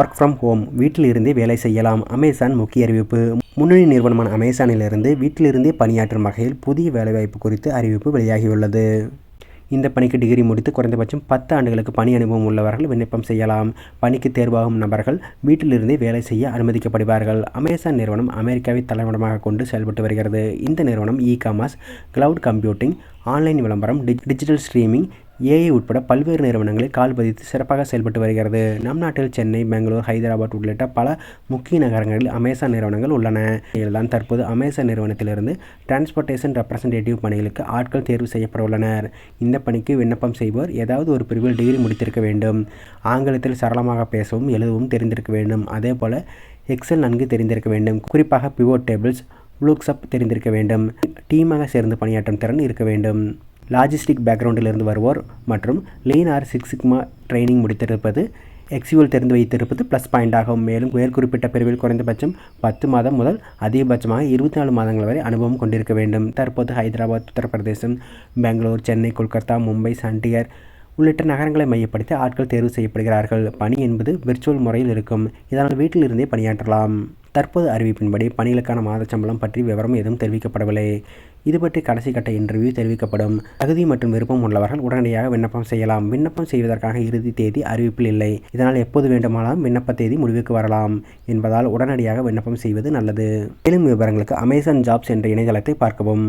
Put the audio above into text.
Work from home வீட்டில் இருந்தே வேலை செய்யலாம். அமேசான் முக்கிய அறிவிப்பு. முன்னணி நிறுவனமான அமேசானிலிருந்து வீட்டிலிருந்தே பணியாற்றும் வகையில் புதிய வேலைவாய்ப்பு குறித்து அறிவிப்பு வெளியாகியுள்ளது. இந்த பணிக்கு டிகிரி முடித்து குறைந்தபட்சம் பத்து ஆண்டுகளுக்கு பணி அனுபவம் உள்ளவர்கள் விண்ணப்பம் செய்யலாம். பணிக்கு தேர்வாகும் நபர்கள் வீட்டிலிருந்தே வேலை செய்ய அனுமதிக்கப்படுவார்கள். அமேசான் நிறுவனம் அமெரிக்காவை தலைமையிடமாக கொண்டு செயல்பட்டு வருகிறது. இந்த நிறுவனம் e commerce cloud computing online விளம்பரம் டிஜிட்டல் ஸ்ட்ரீமிங் ஏஐ உட்பட பல்வேறு நிறுவனங்களில் கால் பதித்து சிறப்பாக செயல்பட்டு வருகிறது. நம் நாட்டில் சென்னை பெங்களூர் ஹைதராபாத் உள்ளிட்ட பல முக்கிய நகரங்களில் அமேசான் நிறுவனங்கள் உள்ளன. இதுதான் தற்போது அமேசான் நிறுவனத்திலிருந்து டிரான்ஸ்போர்ட்டேஷன் ரெப்ரசன்டேட்டிவ் பணிகளுக்கு ஆட்கள் தேர்வு செய்யப்பட உள்ளனர். இந்த பணிக்கு விண்ணப்பம் செய்வோர் ஏதாவது ஒரு பிரிவில் டிகிரி முடித்திருக்க வேண்டும். ஆங்கிலத்தில் சரளமாக பேசவும் எழுதவும் தெரிந்திருக்க வேண்டும். அதே போல் எக்ஸல் நன்கு தெரிந்திருக்க வேண்டும். குறிப்பாக பிவோட் டேபிள்ஸ் ப்ளூக்ஸ்அப் தெரிந்திருக்க வேண்டும். டீமாக சேர்ந்து பணியாற்றும் திறன் இருக்க வேண்டும். லாஜிஸ்டிக் பேக்ரவுண்டிலிருந்து வருவோர் மற்றும் lean or six sigma training முடித்திருப்பது excel தெரிந்து வைத்திருப்பது ப்ளஸ் பாயிண்ட் ஆகும். மேலும் மேற்குறிப்பிட்ட பிரிவில் குறைந்தபட்சம் பத்து மாதம் முதல் அதிகபட்சமாக இருபத்தி நாலு மாதங்கள் வரை அனுபவம் கொண்டிருக்க வேண்டும். தற்போது ஹைதராபாத் உத்தரப்பிரதேசம் பெங்களூர் சென்னை கொல்கத்தா மும்பை சண்டிகர் உள்ளிட்ட நகரங்களை மையப்படுத்தி ஆட்கள் தேர்வு செய்யப்படுகிறார்கள். பணி என்பது விர்ச்சுவல் முறையில் இருக்கும். இதனால் வீட்டிலிருந்தே பணியாற்றலாம். தற்போது அறிவிப்பின்படி பணிகளுக்கான மாத சம்பளம் பற்றி விவரம் எதுவும் தெரிவிக்கப்படவில்லை. இது பற்றி கடைசி கட்ட இன்டர்வியூ தெரிவிக்கப்படும். தகுதி மற்றும் விருப்பம் உள்ளவர்கள் உடனடியாக விண்ணப்பம் செய்யலாம். விண்ணப்பம் செய்வதற்காக இறுதி தேதி அறிவிப்பில் இல்லை. இதனால் எப்போது வேண்டுமானாலும் விண்ணப்ப தேதி முடிவுக்கு வரலாம் என்பதால் உடனடியாக விண்ணப்பம் செய்வது நல்லது. மேலும் விவரங்களுக்கு அமேசான் ஜாப்ஸ் என்ற இணையதளத்தை பார்க்கவும்.